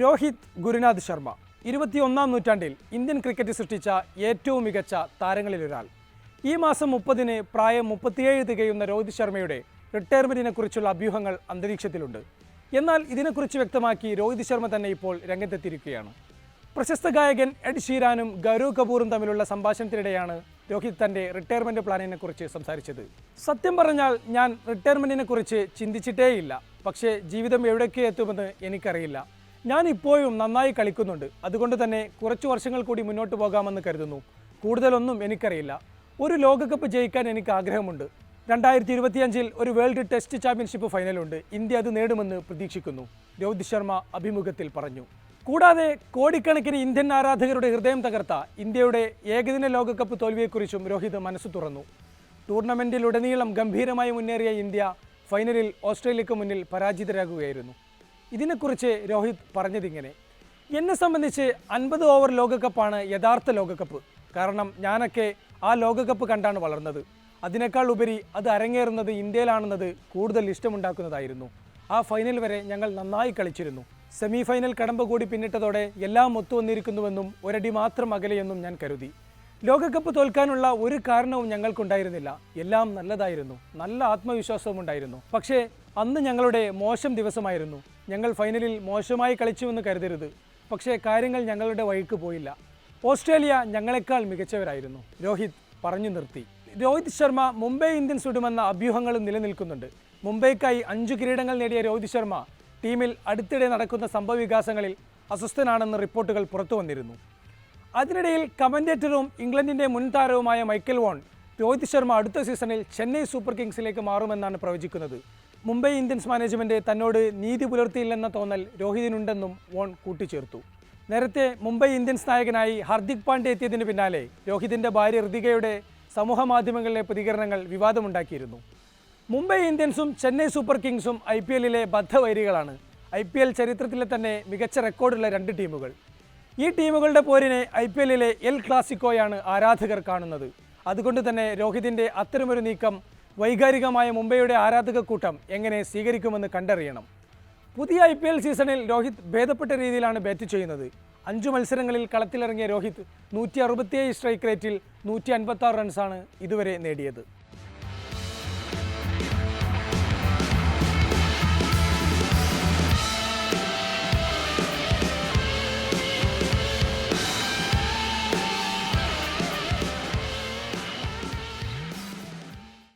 രോഹിത് ഗുരുനാഥ് ശർമ്മ. ഇരുപത്തിയൊന്നാം നൂറ്റാണ്ടിൽ Indian cricket സൃഷ്ടിച്ച ഏറ്റവും മികച്ച താരങ്ങളിലൊരാൾ. ഈ മാസം മുപ്പതിന് പ്രായം മുപ്പത്തിയേഴ് തികയുന്ന രോഹിത് ശർമ്മയുടെ റിട്ടയർമെന്റിനെക്കുറിച്ചുള്ള അഭ്യൂഹങ്ങൾ അന്തരീക്ഷത്തിലുണ്ട്. എന്നാൽ ഇതിനെക്കുറിച്ച് വ്യക്തമാക്കി രോഹിത് ശർമ്മ തന്നെ ഇപ്പോൾ രംഗത്തെത്തിയിരിക്കുകയാണ്. പ്രശസ്ത ഗായകൻ എഡ് ഷീരാനും ഗൗരവ് കപൂറും തമ്മിലുള്ള സംഭാഷണത്തിനിടെയാണ് രോഹിത് തന്റെ റിട്ടയർമെന്റ് പ്ലാനിനെ കുറിച്ച് സംസാരിച്ചത്. സത്യം പറഞ്ഞാൽ ഞാൻ റിട്ടയർമെന്റിനെ കുറിച്ച് ചിന്തിച്ചിട്ടേയില്ല. പക്ഷേ ജീവിതം എവിടേക്ക് എത്തുമെന്ന് എനിക്കറിയില്ല. ഞാൻ ഇപ്പോഴും നന്നായി കളിക്കുന്നുണ്ട്. അതുകൊണ്ട് തന്നെ കുറച്ച് വർഷങ്ങൾ കൂടി മുന്നോട്ട് പോകാമെന്ന് കരുതുന്നു. കൂടുതലൊന്നും എനിക്കറിയില്ല. ഒരു ലോകകപ്പ് ജയിക്കാൻ എനിക്ക് ആഗ്രഹമുണ്ട്. രണ്ടായിരത്തി ഇരുപത്തിയഞ്ചിൽ ഒരു വേൾഡ് ടെസ്റ്റ് ചാമ്പ്യൻഷിപ്പ് ഫൈനലുണ്ട്. ഇന്ത്യ അത് നേടുമെന്ന് പ്രതീക്ഷിക്കുന്നു. രോഹിത് ശർമ്മ അഭിമുഖത്തിൽ പറഞ്ഞു. കൂടാതെ കോടിക്കണക്കിന് ഇന്ത്യൻ ആരാധകരുടെ ഹൃദയം തകർത്ത ഇന്ത്യയുടെ ഏകദിന ലോകകപ്പ് തോൽവിയെക്കുറിച്ചും രോഹിത് മനസ്സ് തുറന്നു. ടൂർണമെന്റിലുടനീളം ഗംഭീരമായി മുന്നേറിയ ഇന്ത്യ ഫൈനലിൽ ഓസ്ട്രേലിയക്ക് മുന്നിൽ പരാജിതരാകുകയായിരുന്നു. ഇതിനെക്കുറിച്ച് രോഹിത് പറഞ്ഞതിങ്ങനെ. എന്നെ സംബന്ധിച്ച് അൻപത് ഓവർ ലോകകപ്പാണ് യഥാർത്ഥ ലോകകപ്പ്. കാരണം ഞാനൊക്കെ ആ ലോകകപ്പ് കണ്ടാണ് വളർന്നത്. അതിനേക്കാൾ ഉപരി അത് അരങ്ങേറുന്നത് ഇന്ത്യയിലാണെന്നത് കൂടുതൽ ഇഷ്ടമുണ്ടാക്കുന്നതായിരുന്നു. ആ ഫൈനൽ വരെ ഞങ്ങൾ നന്നായി കളിച്ചിരുന്നു. സെമി ഫൈനൽ കടമ്പ കൂടി പിന്നിട്ടതോടെ എല്ലാം ഒത്തുവന്നിരിക്കുന്നുവെന്നും ഒരടി മാത്രം അകലെയെന്നും ഞാൻ കരുതി. ലോകകപ്പ് തോൽക്കാനുള്ള ഒരു കാരണവും ഞങ്ങൾക്കുണ്ടായിരുന്നില്ല. എല്ലാം നല്ലതായിരുന്നു. നല്ല ആത്മവിശ്വാസവും ഉണ്ടായിരുന്നു പക്ഷേ അന്ന് ഞങ്ങളുടെ മോശം ദിവസമായിരുന്നു. ഞങ്ങൾ ഫൈനലിൽ മോശമായി കളിച്ചുവെന്ന് കരുതരുത്. പക്ഷേ കാര്യങ്ങൾ ഞങ്ങളുടെ വഴിക്ക് പോയില്ല. ഓസ്ട്രേലിയ ഞങ്ങളെക്കാൾ മികച്ചവരായിരുന്നു. രോഹിത് പറഞ്ഞു നിർത്തി. രോഹിത് ശർമ്മ മുംബൈ ഇന്ത്യൻസ് വിടുമെന്ന അഭ്യൂഹങ്ങളും നിലനിൽക്കുന്നുണ്ട്. മുംബൈക്കായി അഞ്ചു കിരീടങ്ങൾ നേടിയ രോഹിത് ശർമ്മ ടീമിൽ അടുത്തിടെ നടക്കുന്ന സംഭവവികാസങ്ങളിൽ അസ്വസ്ഥനാണെന്ന് റിപ്പോർട്ടുകൾ പുറത്തു വന്നിരുന്നു. അതിനിടയിൽ കമന്റേറ്ററും ഇംഗ്ലണ്ടിന്റെ മുൻ താരവുമായ മൈക്കൽ വോൺ രോഹിത് ശർമ്മ അടുത്ത സീസണിൽ ചെന്നൈ സൂപ്പർ കിങ്സിലേക്ക് മാറുമെന്നാണ് പ്രവചിക്കുന്നത്. മുംബൈ ഇന്ത്യൻസ് മാനേജ്മെന്റ് തന്നോട് നീതി പുലർത്തിയില്ലെന്ന തോന്നൽ രോഹിതിനുണ്ടെന്നും വോൺ കൂട്ടിച്ചേർത്തു. നേരത്തെ മുംബൈ ഇന്ത്യൻസ് നായകനായി ഹാർദിക് പാണ്ഡ്യ എത്തിയതിന് പിന്നാലെ രോഹിതിന്റെ ഭാര്യ ഋതികയുടെ സമൂഹ മാധ്യമങ്ങളിലെ പ്രതികരണങ്ങൾ വിവാദമുണ്ടാക്കിയിരുന്നു. മുംബൈ ഇന്ത്യൻസും ചെന്നൈ സൂപ്പർ കിങ്സും ഐ പി എല്ലിലെ ബദ്ധവൈരികളാണ്. ഐ പി എൽ ചരിത്രത്തിലെ തന്നെ മികച്ച റെക്കോർഡുള്ള രണ്ട് ടീമുകൾ. ഈ ടീമുകളുടെ പോരിനെ ഐ പി എല്ലിലെ എൽ ക്ലാസിക്കോയാണ് ആരാധകർ കാണുന്നത്. അതുകൊണ്ട് തന്നെ രോഹിതിന്റെ അത്തരമൊരു നീക്കം വൈകാരികമായ മുംബൈയുടെ ആരാധക കൂട്ടം എങ്ങനെ സ്വീകരിക്കുമെന്ന് കണ്ടറിയണം. പുതിയ ഐ പി എൽ സീസണിൽ രോഹിത് ഭേദപ്പെട്ട രീതിയിലാണ് ബാറ്റ് ചെയ്യുന്നത്. അഞ്ചു മത്സരങ്ങളിൽ കളത്തിലിറങ്ങിയ രോഹിത് നൂറ്റി അറുപത്തിയേഴ് സ്ട്രൈക്ക് റേറ്റിൽ നൂറ്റി അൻപത്തി റൺസാണ് ഇതുവരെ നേടിയത്.